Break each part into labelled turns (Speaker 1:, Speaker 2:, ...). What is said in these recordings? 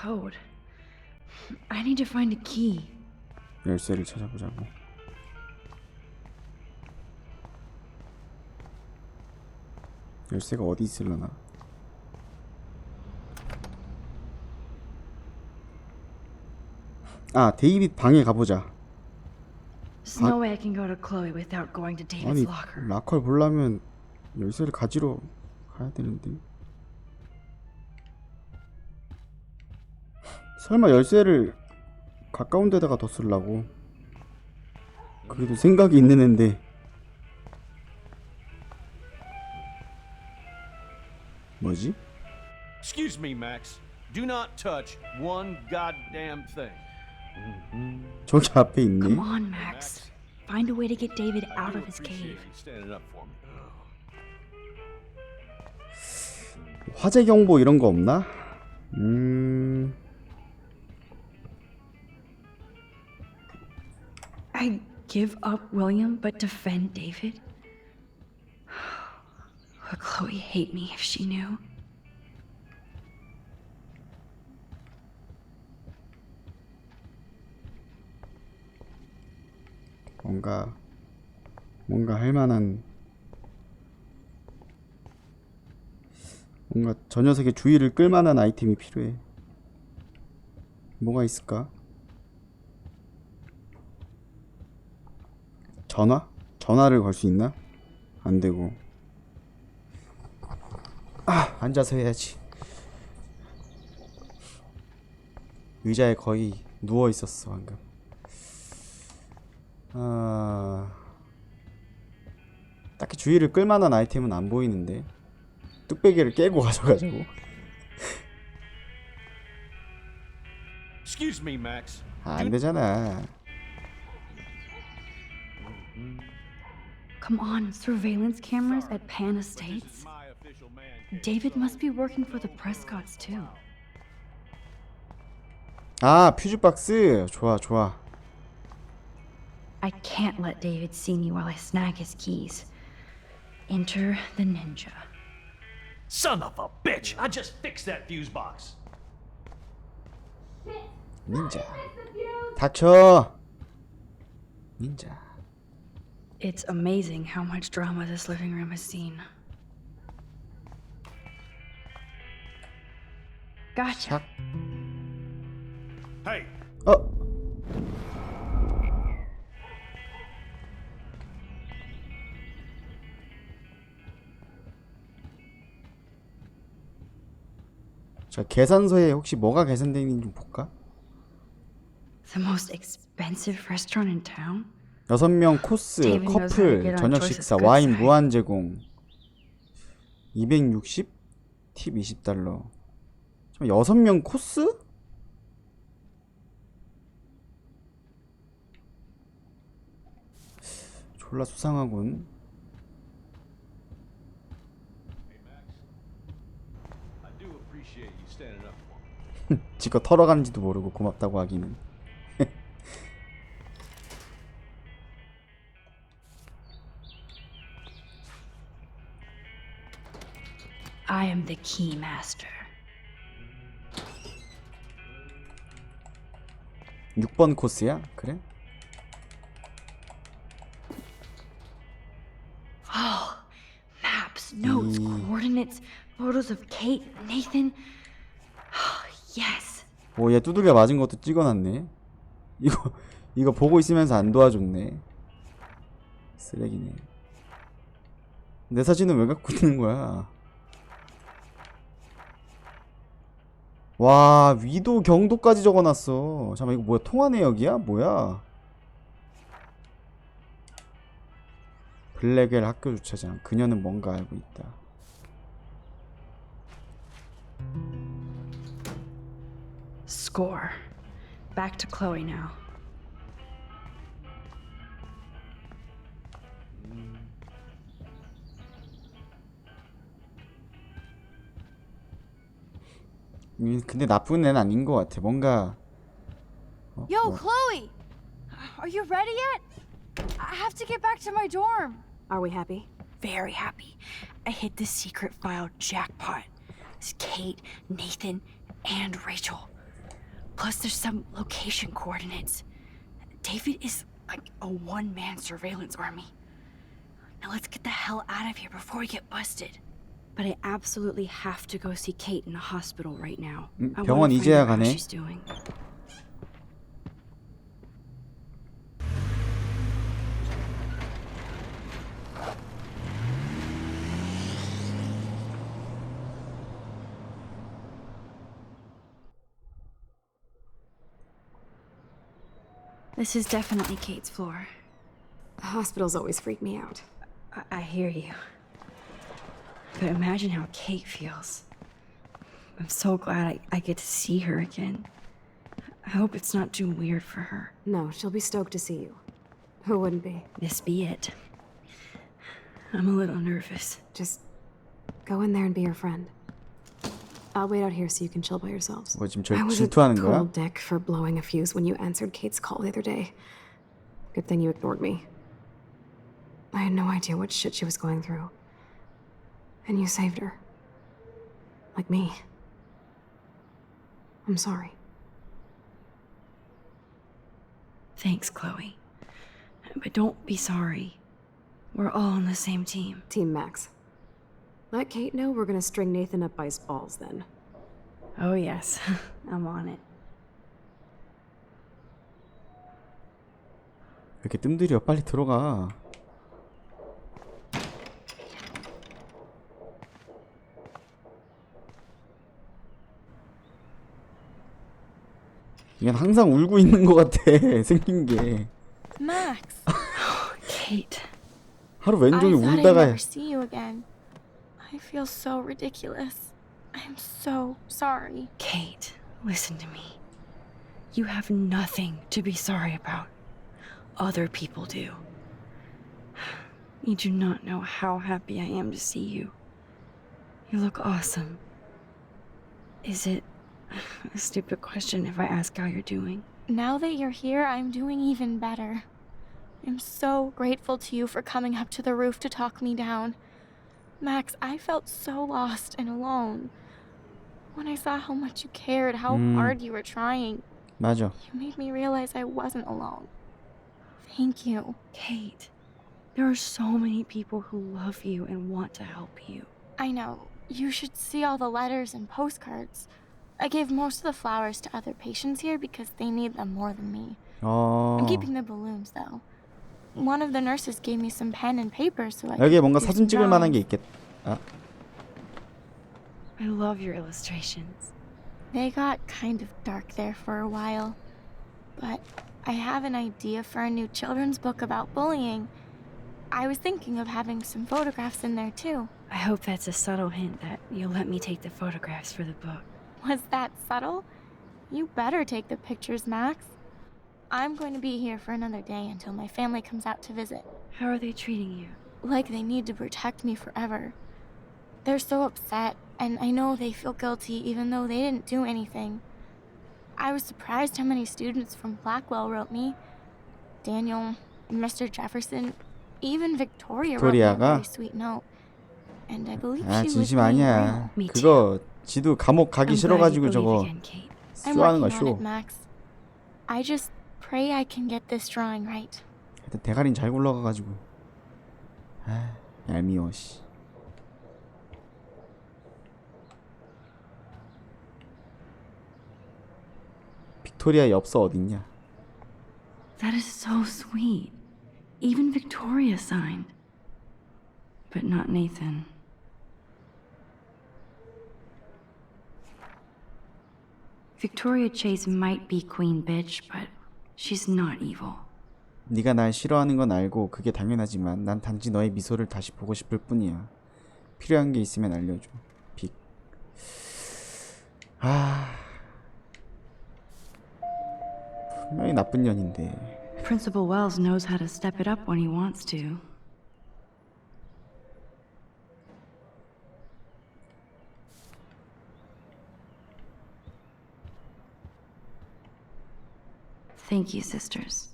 Speaker 1: code. I need to find a key.
Speaker 2: 열쇠를 찾아보자고. 열쇠가 어디 있을려나? 아, 데이빗 방에 가보자.
Speaker 1: There's no way I can go to Chloe without going to David's
Speaker 2: 아니,
Speaker 1: locker.
Speaker 2: 라커를 보려면 열쇠를 가지러 가야 되는데. 설마 열쇠를 가까운 데다가 뒀으려고. 그래도 생각이 있는 앤데. 뭐지?
Speaker 3: Excuse me, Max. Do not touch one goddamn thing.
Speaker 2: 저기 앞에 있네.
Speaker 1: Come on, Max. Find a way to get David out of his cave.
Speaker 3: standing up for me.
Speaker 2: 화재 경보 이런 거 없나? 음.
Speaker 1: I give up William but defend David? Would Chloe hate me if she knew?
Speaker 2: 뭔가 뭔가 할 만한 뭔가 저 녀석의 주의를 끌 만한 아이템이 필요해. 뭐가 있을까? 전화? 전화를 걸 수 있나? 안 되고. 아, 앉아서 해야지. 의자에 거의 누워 있었어, 방금. 아... 딱히 주의를 끌만한 아이템은 안 보이는데 뚝배기를 깨고 가져가자고
Speaker 3: me, Max.
Speaker 2: 아, 안 되잖아
Speaker 1: Come on, surveillance cameras at Pan Estates?
Speaker 3: My official man.
Speaker 1: David must be working for the Prescotts too.
Speaker 2: 아 퓨즈박스 좋아 좋아
Speaker 1: I can't let David see me while I snag his keys. Enter the ninja.
Speaker 3: Son of a bitch! I just fixed that fuse box.
Speaker 2: 닌자 닥쳐 닌자
Speaker 1: It's amazing how much drama this living room has seen. Gotcha.
Speaker 2: 샥
Speaker 3: Hey,
Speaker 2: 어? 자 계산서에 혹시 뭐가 계산되어 있는지 좀 볼까?
Speaker 1: The most expensive restaurant in town?
Speaker 2: 여섯 명 코스, 커플, 저녁 식사, 와인. 무한 제공 260? 팁 20달러 잠깐 여섯 명 코스? 졸라 수상하군. 지껏 털어가는지도 모르고 고맙다고 하기는
Speaker 1: I am the key master.
Speaker 2: 6번 코스야? 그래?
Speaker 1: Maps, notes, coordinates, photos of Kate, Nathan. yes.
Speaker 2: 오, 얘 두들겨 맞은 것도 찍어놨네. 이거, 이거 보고 있으면서 안 도와줬네. 쓰레기네. 내 사진은 왜 갖고 있는 거야? 와, 위도 경도까지 적어놨어. 잠깐만, 이거 뭐야? 통화 내역이야? 뭐야? 블랙웰 학교 주차장. 그녀는 뭔가 알고 있다.
Speaker 1: Score. Back to Chloe now.
Speaker 2: 음, 근데 나쁜 애는 아닌 것 같아. 뭔가
Speaker 4: Yo, Chloe! Are you ready yet? I have to get back to my dorm.
Speaker 5: Are we happy?
Speaker 4: Very happy. I hit the secret file jackpot. It's Kate, Nathan, and Rachel.
Speaker 1: Plus, there's some location coordinates. David is like a one man surveillance army. Now let's get the hell out of here before we get busted. But I absolutely have to go see Kate in the hospital right now.
Speaker 2: 음,
Speaker 1: I
Speaker 2: 병원
Speaker 1: wanna find
Speaker 2: 이제야
Speaker 1: out how
Speaker 2: 가네.
Speaker 1: she's doing. This is definitely Kate's floor.
Speaker 5: Hospitals always freak me out.
Speaker 1: I, I hear you. But imagine how Kate feels. I'm so glad I, I get to see her again. I hope it's not too weird for her.
Speaker 5: No, she'll be stoked to see you. Who wouldn't be?
Speaker 1: This be it. I'm a little nervous.
Speaker 5: Just go in there and be your friend. I'll wait out here so you can chill by yourselves.
Speaker 2: 뭐 지금 저
Speaker 5: I was a
Speaker 2: 질투하는 거야?
Speaker 5: cold dick for blowing a fuse when you answered Kate's call the other day. Good thing you ignored me. I had no idea what shit she was going through. And you saved her. Like me. I'm sorry.
Speaker 1: Thanks, Chloe. But don't be sorry. We're all on the same team.
Speaker 5: Team Max. Let Kate know we're gonna string Nathan up by his balls then.
Speaker 1: Oh, yes. I'm on it.
Speaker 2: 왜 이렇게 뜸들여 빨리 들어가 이건 항상 울고 있는 것 같아 생긴 게
Speaker 6: Max,
Speaker 1: Kate.
Speaker 2: 하루
Speaker 6: I
Speaker 2: 왼종일
Speaker 6: thought I'd
Speaker 2: 울다가
Speaker 6: never see you again. I feel so ridiculous. I'm so sorry.
Speaker 1: Kate, listen to me. You have nothing to be sorry about. Other people do. You do not know how happy I am to see you. You look awesome. Is it a stupid question if I ask how you're doing?
Speaker 6: Now that you're here, I'm doing even better. I'm so grateful to you for coming up to the roof to talk me down. Max, I felt so lost and alone. When I saw how much you cared, how
Speaker 2: Mm.
Speaker 6: hard you were trying,
Speaker 2: 맞아
Speaker 6: you made me realize I wasn't alone. Thank you.
Speaker 1: Kate, there are so many people who love you and want to help you.
Speaker 6: I know. You should see all the letters and postcards. I gave most of the flowers to other patients here because they need them more than me.
Speaker 2: 어
Speaker 6: I'm keeping the balloons though. One of the nurses gave me some pen and paper so I
Speaker 2: 여기에
Speaker 6: could
Speaker 2: 뭔가
Speaker 6: do
Speaker 2: 사진
Speaker 6: some
Speaker 2: 찍을 만한 게
Speaker 6: drawings.
Speaker 2: 있겠
Speaker 1: I love your illustrations.
Speaker 6: They got kind of dark there for a while. But I have an idea for a new children's book about bullying. I was thinking of having some photographs in there too.
Speaker 1: I hope that's a subtle hint that you'll let me take the photographs for the book.
Speaker 6: Was that subtle? You better take the pictures, Max. I'm going to be here for another day until my family comes out to visit.
Speaker 1: How are they treating you?
Speaker 6: Like they need to protect me forever. They're so upset, and I know they feel guilty even though they didn't do anything. I was surprised how many students from Blackwell wrote me. Daniel, Mr. Jefferson, even Victoria wrote me a
Speaker 2: 빅토리아가?
Speaker 6: very sweet note. And I believe
Speaker 2: 아
Speaker 6: she was
Speaker 2: 진심
Speaker 6: being
Speaker 2: 아니야
Speaker 6: real.
Speaker 1: Me
Speaker 2: 그거 지도 감옥 가기 싫어가지고 저거 쇼하는 거야 쇼.
Speaker 6: I just pray I can get this drawing right.
Speaker 2: 하여튼 대가리는 잘 굴러가가지고 아 얄미워 씨 빅토리아 엽서 어딨냐
Speaker 1: That is so sweet. Even Victoria signed. But not Nathan. Victoria Chase might be queen bitch, but she's not evil.
Speaker 2: 네가 날 싫어하는 건 알고 그게 당연하지만 난 단지 너의 미소를 다시 보고 싶을 뿐이야 필요한 게 있으면 알려줘 빅 아... 분명히 나쁜 년인데
Speaker 1: Principal Wells knows how to step it up when he wants to. Thank you, sisters.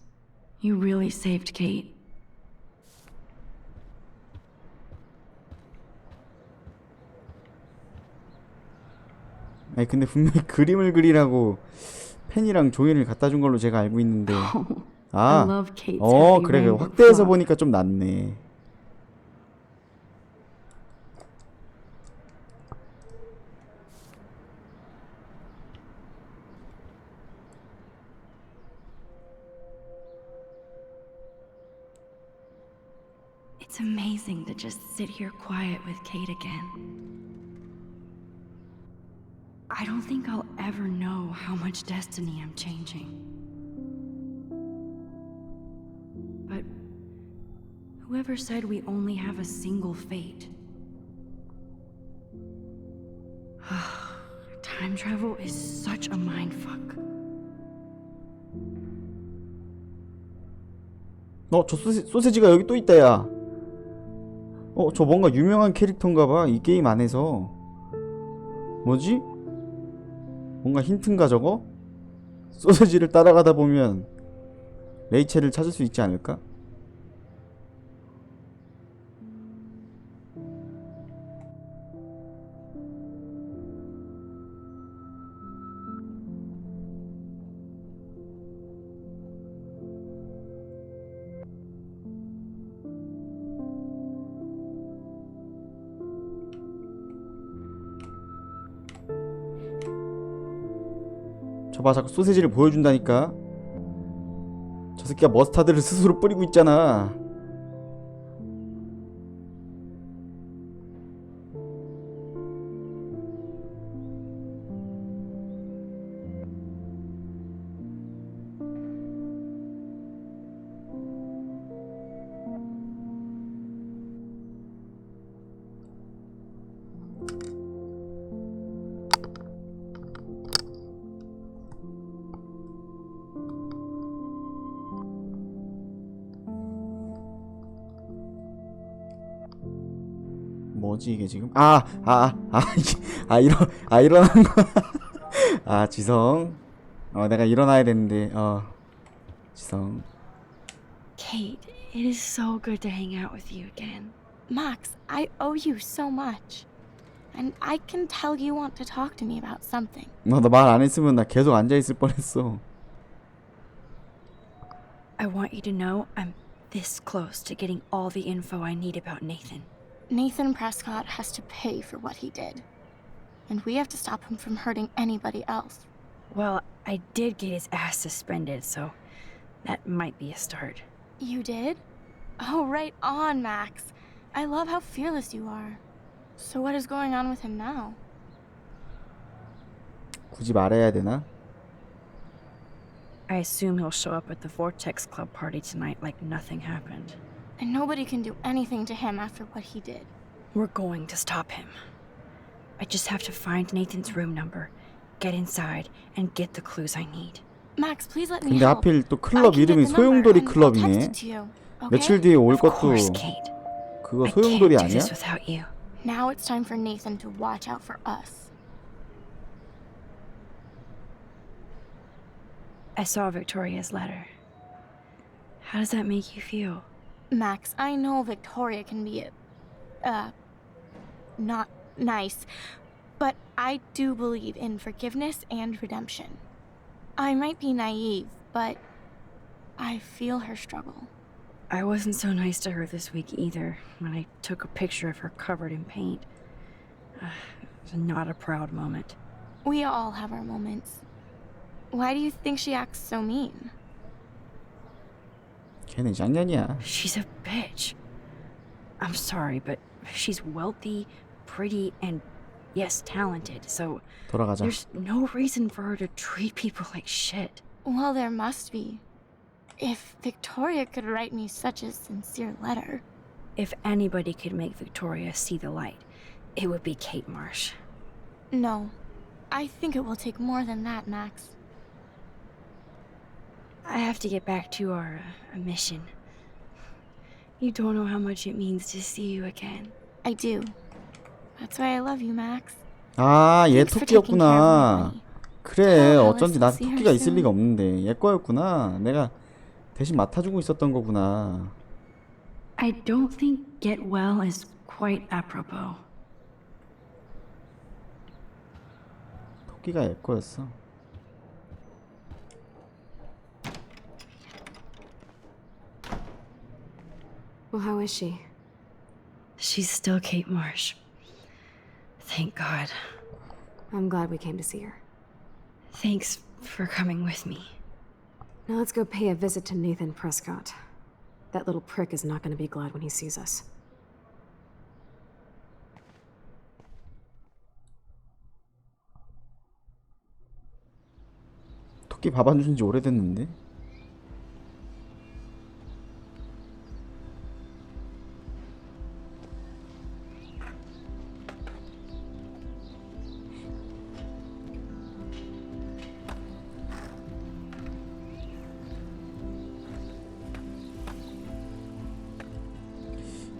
Speaker 1: You really saved Kate.
Speaker 2: 아니 근데 분명히 그림을 그리라고 펜이랑 종이를 갖다 준 걸로 제가 알고 있는데. 아, 어 그래 그 확대해서. 보니까 좀 낫네.
Speaker 1: It's amazing to just sit here quiet with Kate again. I don't think I'll ever know how much destiny I'm changing. But whoever said we only have a single fate? Time travel is such a mindfuck.
Speaker 2: 어, 저 소세, 소세지가 여기 또 있다, 야. 어, 저 뭔가 유명한 캐릭터인가 봐. 이 게임 안에서. 뭐지? 뭔가 힌트인가 저거? 소세지를 따라가다 보면 레이첼을 찾을 수 있지 않을까? 저봐 자꾸 소세지를 보여준다니까. 저 새끼가 머스타드를 스스로 뿌리고 있잖아 뭐지 이게 지금 아 아 아 아 일어 아 일어난 거 아 지성 어 내가 일어나야 되는데 어 지성
Speaker 1: Kate, it is so good to hang out with you again.
Speaker 6: Max, I owe you so much. And I can tell you want to talk to me about something.
Speaker 2: 너너말안 했으면 나 계속 앉아 있을 뻔했어
Speaker 1: I want you to know I'm this close to getting all the info I need about Nathan.
Speaker 6: Nathan Prescott has to pay for what he did. And we have to stop him from hurting anybody else.
Speaker 1: Well, I did get his ass suspended, so that might be a start.
Speaker 6: You did? Oh, right on, Max. I love how fearless you are. So, what is going on with him now?
Speaker 2: 굳이 말해야 되나
Speaker 1: I assume he'll show up at the Vortex Club party tonight like nothing happened.
Speaker 6: And nobody can do anything to him after what he did.
Speaker 1: We're going to stop him. I just have to find Nathan's room number, get inside, and get the clues I need.
Speaker 6: Max, please let me
Speaker 2: 근데
Speaker 6: help.
Speaker 2: 하필 또
Speaker 6: I
Speaker 2: 클럽
Speaker 6: can get
Speaker 2: 이름이
Speaker 6: the number
Speaker 2: 소용돌이
Speaker 6: and I'll text
Speaker 2: 클럽이네
Speaker 6: it to you, okay?
Speaker 2: 며칠 뒤에 올
Speaker 1: Of
Speaker 2: 것도
Speaker 1: course, Kate.
Speaker 2: 그거
Speaker 1: I
Speaker 2: 소용돌이
Speaker 1: can't do
Speaker 2: 아니야?
Speaker 1: this without you.
Speaker 6: Now it's time for Nathan to watch out for us.
Speaker 1: I saw Victoria's letter. How does that make you feel?
Speaker 6: Max, I know Victoria can be, uh, not nice, but I do believe in forgiveness and redemption. I might be naive, but I feel her struggle.
Speaker 1: I wasn't so nice to her this week either when I took a picture of her covered in paint. it was not a proud moment.
Speaker 6: We all have our moments. Why do you think she acts so mean?
Speaker 2: 걔는 장년이야
Speaker 1: She's a bitch. I'm sorry, but she's wealthy, pretty, and yes, talented, so
Speaker 2: 돌아가자
Speaker 1: there's no reason for her to treat people like shit.
Speaker 6: Well, there must be. If Victoria could write me such a sincere letter.
Speaker 1: If anybody could make Victoria see the light, it would be Kate Marsh.
Speaker 6: No. I think it will take more than that, Max.
Speaker 1: I have to get back to our uh, mission. You don't know how much it means to see you again.
Speaker 6: I do. That's why I love you, Max.
Speaker 2: 아, 얘
Speaker 6: Thanks for taking care of my
Speaker 2: 토끼였구나. 그래,
Speaker 6: 어,
Speaker 2: 어쩐지
Speaker 6: See her
Speaker 2: 토끼가 있을
Speaker 6: soon.
Speaker 2: 리가 없는데. 얘 거였구나. 내가 대신 맡아주고 있었던 거구나.
Speaker 1: I don't think get well is quite apropos.
Speaker 2: 토끼가 얘 거였어.
Speaker 5: Well, how is she?
Speaker 1: She's still Kate Marsh. Thank God.
Speaker 5: I'm glad we came to see her.
Speaker 1: Thanks for coming with me.
Speaker 5: Now let's go pay a visit to Nathan Prescott. That little prick is not going to be glad when he sees us.
Speaker 2: 토끼 밥 안 준 지 오래됐는데.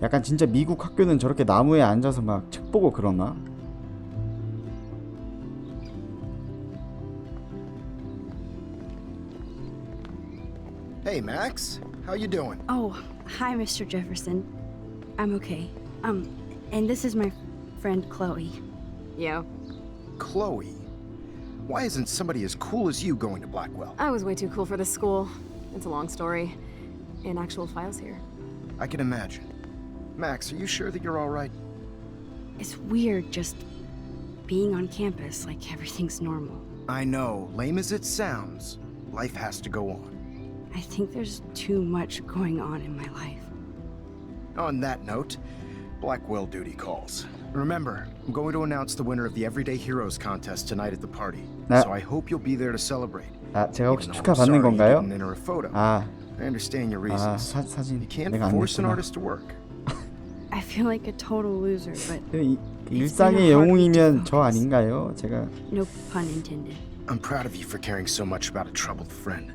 Speaker 2: 약간 진짜 미국 학교는 저렇게 나무에 앉아서 막 책 보고 그러나?
Speaker 7: Hey, Max. How you doing?
Speaker 1: Oh, hi, Mr. Jefferson. I'm okay. Um, and this is my friend Chloe.
Speaker 5: Yo.
Speaker 7: Chloe. Why isn't somebody as cool as you going to Blackwell?
Speaker 5: I was way too cool for this school. It's a long story. In actual files here.
Speaker 7: I can imagine. Max, are you sure that you're all right?
Speaker 1: It's weird just being on campus like everything's normal.
Speaker 7: I know, lame as it sounds, life has to go on.
Speaker 1: I think there's too much going on in my life.
Speaker 7: On that note, Blackwell duty calls. Remember, I'm going to announce the winner of the Everyday Heroes contest tonight at the party.
Speaker 2: 네.
Speaker 7: So I hope you'll be there to celebrate.
Speaker 2: 아, 제가 혹시
Speaker 7: Even though
Speaker 2: 축하
Speaker 7: I'm
Speaker 2: 받는
Speaker 7: sorry you
Speaker 2: 건가요?
Speaker 7: didn't enter a photo.
Speaker 2: 아,
Speaker 7: I understand your
Speaker 2: 아,
Speaker 7: reasons.
Speaker 2: 사, 사진
Speaker 7: you can't
Speaker 2: 내가 안
Speaker 7: force an
Speaker 2: 냈구나.
Speaker 7: artist to work.
Speaker 1: I feel like a total loser, but
Speaker 2: 이,
Speaker 1: been a
Speaker 2: 일상의
Speaker 1: hard week to
Speaker 2: 영웅이면 저
Speaker 1: focus.
Speaker 2: 아닌가요? 제가
Speaker 1: no pun intended.
Speaker 7: I'm proud of you for caring so much about a troubled friend.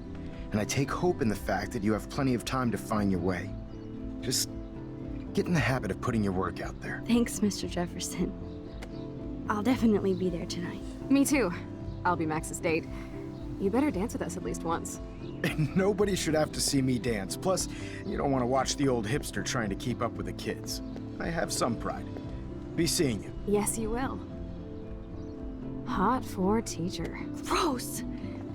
Speaker 7: And I take hope in the fact that you have plenty of time to find your way. Just get in the habit of putting your work out there.
Speaker 1: Thanks, Mr. Jefferson. I'll definitely be there tonight.
Speaker 5: Me too. I'll be Max's date. You better dance with us at least once.
Speaker 7: Nobody should have to see me dance. Plus, you don't want to watch the old hipster trying to keep up with the kids. I have some pride. Be seeing you.
Speaker 5: Yes, you will. Hot for teacher.
Speaker 1: Gross!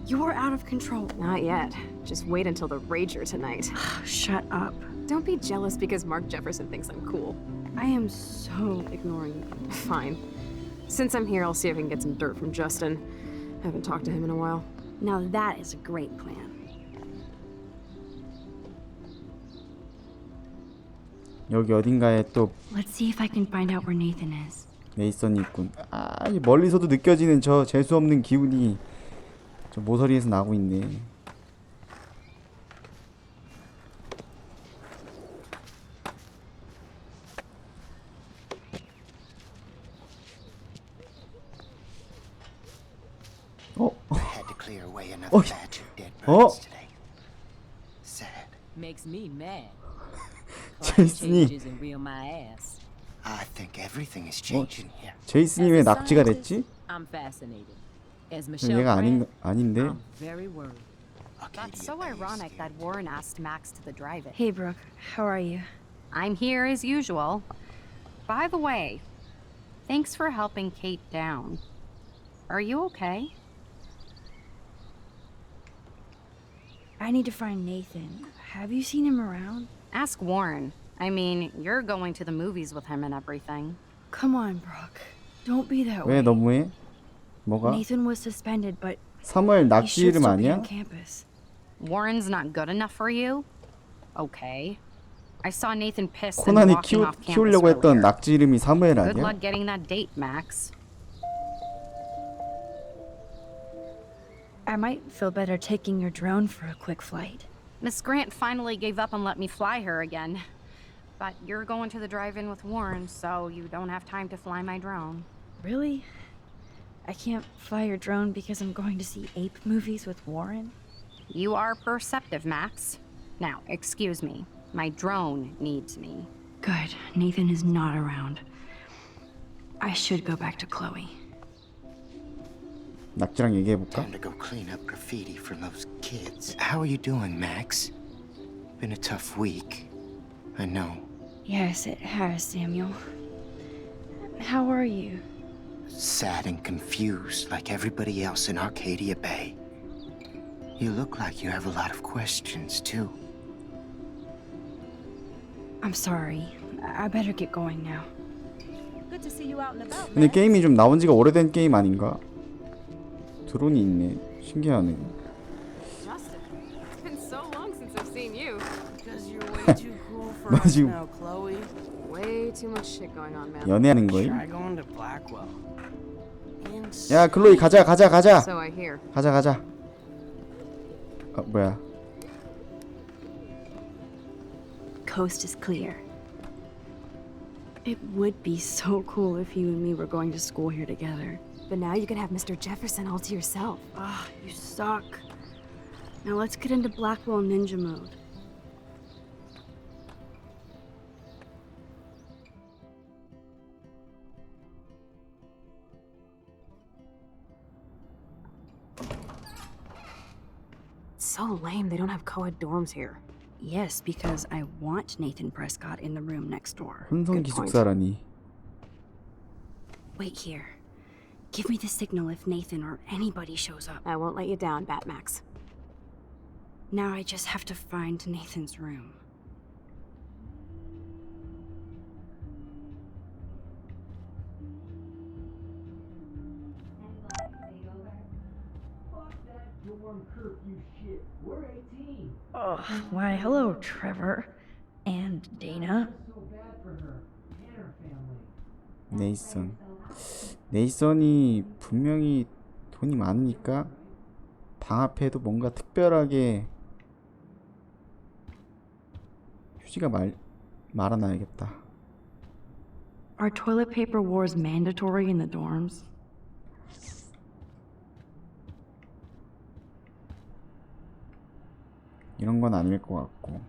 Speaker 1: You're out of control.
Speaker 5: Not yet. Just wait until the Rager tonight.
Speaker 1: Shut up.
Speaker 5: Don't be jealous because Mark Jefferson thinks I'm cool.
Speaker 1: I am so ignoring you.
Speaker 5: Fine. Since I'm here, I'll see if I can get some dirt from Justin. I Haven't talked to him in a while.
Speaker 1: Now that is a great plan.
Speaker 2: 여기 어딘가에 또
Speaker 1: Let's see if I can find out where Nathan is.
Speaker 2: 메이선이 있군. 아, 이 멀리서도 느껴지는 저 재수 없는 기운이 저 모서리에서 나고 있네. 어,
Speaker 8: I had
Speaker 2: 제이슨이
Speaker 9: Changes and reel my ass.
Speaker 8: I think everything is changing here.
Speaker 2: 제이슨이 왜 낙지가 됐지?
Speaker 9: I'm fascinated. As Michelle
Speaker 2: 얘가 아닌
Speaker 9: Grant,
Speaker 2: 아닌데.
Speaker 9: I'm very worried.
Speaker 8: Arcadia
Speaker 10: That's so
Speaker 8: Bay is
Speaker 10: ironic
Speaker 8: the-
Speaker 10: that Warren asked Max to the drive-in.
Speaker 1: Hey, Brooke. How are you?
Speaker 10: I'm here as usual. By the way, thanks for helping Kate down. Are you okay?
Speaker 1: I need to find Nathan. Have you seen him around?
Speaker 10: Ask Warren. I mean, you're going to the movies with him and everything.
Speaker 1: Come on, Brooke. Don't be that
Speaker 2: 왜
Speaker 1: way.
Speaker 2: 너무해? 뭐가?
Speaker 1: Nathan was suspended, but
Speaker 2: 3월
Speaker 1: he
Speaker 2: 낙지
Speaker 1: should
Speaker 2: 이름
Speaker 1: still be
Speaker 2: 아니야?
Speaker 1: on campus.
Speaker 10: Warren's not good enough for you? Okay. I saw Nathan pissed and
Speaker 2: 코난이
Speaker 10: walking
Speaker 2: 키우,
Speaker 10: off campus
Speaker 2: 키우려고 했던
Speaker 10: earlier.
Speaker 2: 낙지 이름이 사무엘
Speaker 10: Good
Speaker 2: 아니야?
Speaker 10: luck getting that date, Max.
Speaker 1: I might feel better taking your drone for a quick flight.
Speaker 10: Miss Grant finally gave up and let me fly her again. But you're going to the drive-in with Warren, so you don't have time to fly my drone.
Speaker 1: Really? I can't fly your drone because I'm going to see ape movies with Warren?
Speaker 10: You are perceptive, Max. Now, excuse me. My drone needs me.
Speaker 1: Good. Nathan is not around. I should go back to Chloe.
Speaker 2: 낙지랑 얘기해 볼까?
Speaker 8: Time to go clean up graffiti from those kids. How are you doing, Max? Been a tough week. I know.
Speaker 1: Yes, it has, Samuel. How are you?
Speaker 8: Sad and confused like everybody else in Arcadia Bay. You look like you have a lot of questions, too.
Speaker 1: I'm sorry. I I better get going now.
Speaker 9: Good to see you out and about,
Speaker 2: 근데
Speaker 9: Max.
Speaker 2: 게임이 좀 나온 지가 오래된 게임 아닌가? 드론이 있네. 신기하네.
Speaker 5: Justin, it's been so long since I've seen you.
Speaker 11: Because you're way too cool for
Speaker 2: 너
Speaker 11: us
Speaker 2: 지금
Speaker 11: now, Chloe.
Speaker 5: Way too much shit going on, man.
Speaker 2: 연애하는 거임?
Speaker 11: Try going to Blackwell. And
Speaker 2: 야, 클로이 가자, 가자, 가자.
Speaker 5: So I hear.
Speaker 2: 가자, 가자. 아, 뭐야?
Speaker 1: Coast is clear. It would be so cool if you and me were going to school here together.
Speaker 5: But now you can have Mr. Jefferson all to yourself.
Speaker 1: Ah, you suck. Now let's get into Blackwell Ninja mode.
Speaker 5: It's so lame they don't have co-ed dorms here.
Speaker 1: Yes, because I want Nathan Prescott in the room next door.
Speaker 2: 혼성
Speaker 5: Good point.
Speaker 2: 기숙사라니.
Speaker 1: Wait here. Give me the signal if Nathan or anybody shows up.
Speaker 5: I won't let you down, Batmax.
Speaker 1: Now I just have to find Nathan's room. Oh, why, hello, Trevor. And Dana.
Speaker 2: 네이선. 네이선이 분명히 돈이 많으니까 방 앞에도 뭔가 특별하게 휴지가 말 말아놔야겠다.
Speaker 1: Are toilet paper wars mandatory in the dorms?
Speaker 2: 이런 건 아닐 것 같고.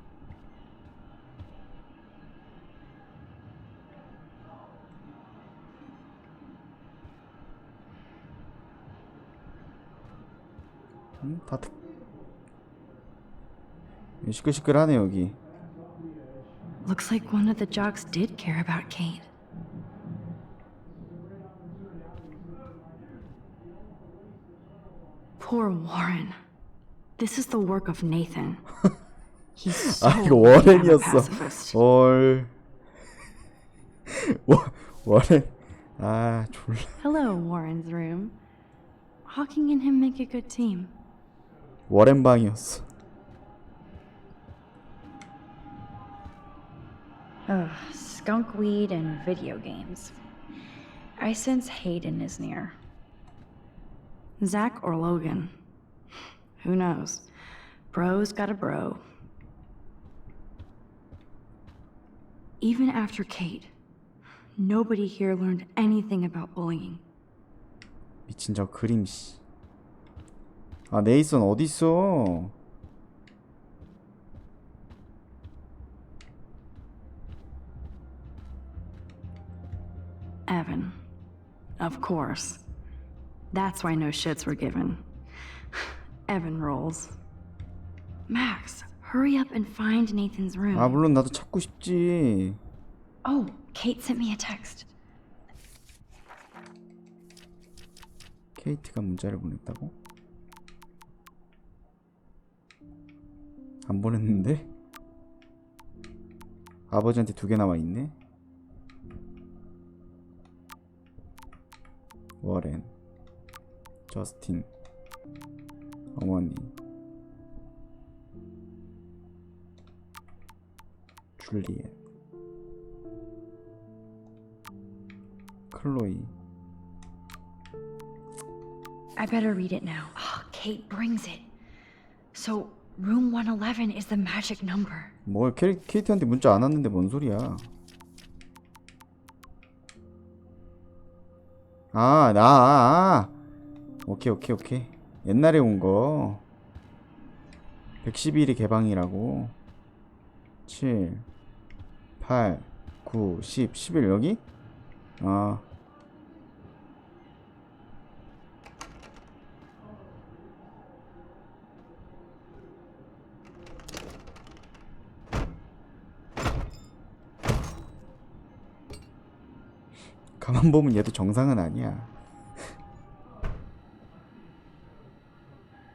Speaker 2: 음, 다 특... 시끌시끌하네 여기.
Speaker 1: Looks like one of the jocks did care about Kate. Poor Warren. This is the work of Nathan. He's so
Speaker 2: 아 이거
Speaker 1: damn a
Speaker 2: 워렌이었어.
Speaker 1: pacifist.
Speaker 2: 월. 워 워렌. 아 졸라.
Speaker 1: Hello, Warren's room. Hawking and him make a good team.
Speaker 2: 워렌 방이었어.
Speaker 1: Ugh, skunk weed and video games. I sense Hayden is near. Zach or Logan? Who knows? Bro's got a bro. Even after Kate, nobody here learned anything about bullying.
Speaker 2: 미친 저 그림 씨. 아 네이선 어디 있어?
Speaker 1: Evan. Of course. That's why no shits were given. Evan rolls. Max, hurry up and find Nathan's room.
Speaker 2: 아 물론 나도 찾고 싶지.
Speaker 1: Oh, Kate sent me a text.
Speaker 2: 케이트가 문자를 보냈다고? 안 보냈는데? 아버지한테 두 개 남아 있네. 워렌, 저스틴, 어머니, 줄리엣, 클로이.
Speaker 1: I better read it now. Oh, Kate brings it. So, room 111 is the magic number.
Speaker 2: 뭐 케, 케이트한테 문자 안 왔는데 뭔 소리야? 아, 나, 아, 아. 오케이, 오케이, 오케이. 옛날에 온 거. 111이 개방이라고. 7, 8, 9, 10, 11 여기? 아. 가만 보면 얘도 정상은 아니야.